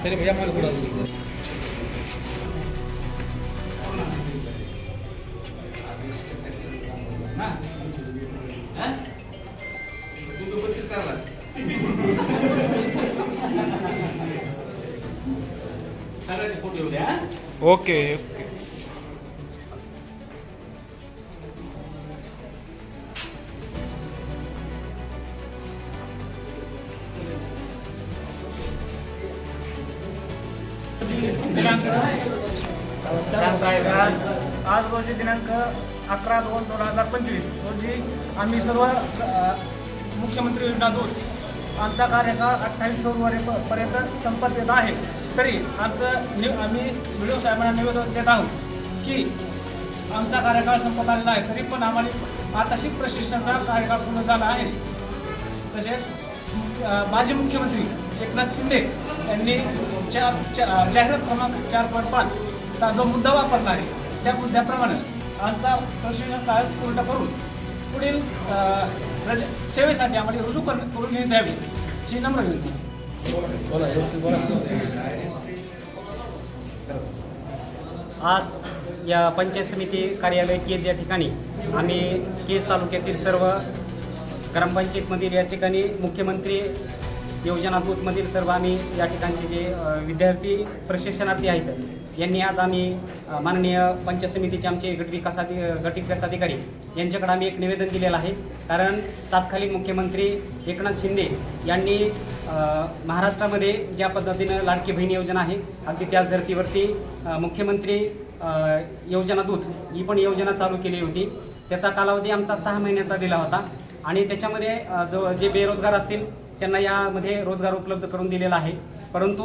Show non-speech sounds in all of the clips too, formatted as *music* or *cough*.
*laughs* सगळ्याचे फोटो येऊ द्या ओके. ओके आज रोजी दिनांक अकरा दोन दोन हजार पंचवीस. रोजी आम्ही सर्व मुख्यमंत्री योजना दोन आमचा कार्यकाळ अठ्ठावीस फेब्रुवारी पर्यंत संपत येत आहे. तरी आमचं नि आम्ही व्हिडिओ साहेबांना निवेदन देत आहोत की आमचा कार्यकाळ संपत आलेला आहे. तरी पण आम्हाला आताशी प्रशिक्षणाचा कार्यकाळ पूर्ण झाला आहे. तसेच माजी मुख्यमंत्री एकनाथ शिंदे यांनी चार जाहिरात क्रमांक चार पॉईंट पाचचा जो मुद्दा वापरला आहे त्या मुद्द्याप्रमाणे आमचा प्रशिक्षण काळ पूर्ण करून पुढील अ, सेवेसाठी आम्हाला रुजू कर करून द्यावी. ही नम्र विनंती. आज या पंचायत समिती कार्यालय केज या ठिकाणी आम्ही केज तालुक्यातील सर्व ग्रामपंचायतमधील या ठिकाणी मुख्यमंत्री योजना बूथमधील सर्व आम्ही या ठिकाणचे जे विद्यार्थी प्रशिक्षणार्थी आहेत यांनी आज आम्ही माननीय पंच समितीचे आमचे गट विकास गट विकास यांच्याकडे आम्ही एक निवेदन दिलेलं आहे. कारण तात्कालिक मुख्यमंत्री एकनाथ शिंदे यांनी महाराष्ट्रामध्ये ज्या पद्धतीनं लाडकी बहीण योजना आहे अगदी त्याच धर्तीवरती मुख्यमंत्री योजना दूत ही पण योजना चालू केली होती. त्याचा कालावधी आमचा सहा महिन्याचा दिला होता. आणि त्याच्यामध्ये जो जे बेरोजगार असतील त्यांना यामध्ये रोजगार उपलब्ध करून दिलेला आहे. परंतु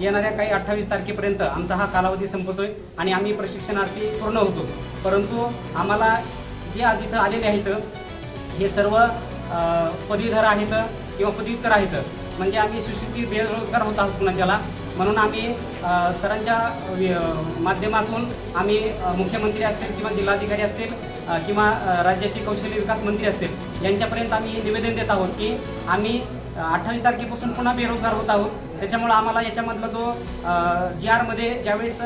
येणाऱ्या काही अठ्ठावीस तारखेपर्यंत आमचा हा कालावधी संपतोय आणि आम्ही प्रशिक्षणार्थी पूर्ण होतो. परंतु आम्हाला जे आज इथं आलेले आहेत हे सर्व पदवीधर आहेत किंवा पदव्युत्तर आहेत. म्हणजे आम्ही सुशिक्षित बेरोजगार होत आहोत ज्याला म्हणून आम्ही सरांच्या माध्यमातून आम्ही मुख्यमंत्री असतील किंवा जिल्हाधिकारी असतील किंवा राज्याचे कौशल्य विकास मंत्री असतील यांच्यापर्यंत आम्ही निवेदन देत आहोत की आम्ही अठ्ठावीस तारखेपासून पुन्हा बेरोजगार होत आहोत. त्याच्यामुळं आम्हाला याच्यामधला जो जी आरमध्ये ज्यावेळेस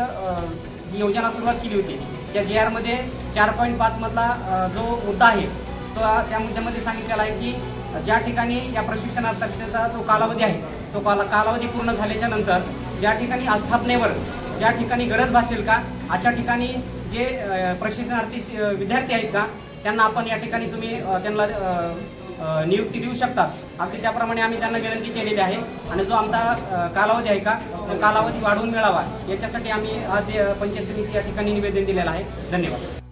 ही योजना सुरुवात केली होती त्या जी आरमध्ये चार पॉईंट पाचमधला जो मुद्दा आहे तो त्या मुद्द्यामध्ये सांगितलेला आहे की ज्या ठिकाणी या प्रशिक्षणार्थीचा जो कालावधी आहे तो काला कालावधी पूर्ण झाल्याच्यानंतर ज्या ठिकाणी आस्थापनेवर ज्या ठिकाणी गरज भासेल का अशा ठिकाणी जे प्रशिक्षणार्थी विद्यार्थी आहेत का त्यांना आपण या ठिकाणी तुम्ही त्यांना नियुक्ती देऊ शकतात. अगदी त्याप्रमाणे आम्ही त्यांना विनंती केलेली आहे. आणि जो आमचा कालावधी आहे का तो कालावधी वाढवून मिळावा. याच्यासाठी आम्ही आज अ, पंचायत समिती या ठिकाणी निवेदन दिलेलं आहे. धन्यवाद.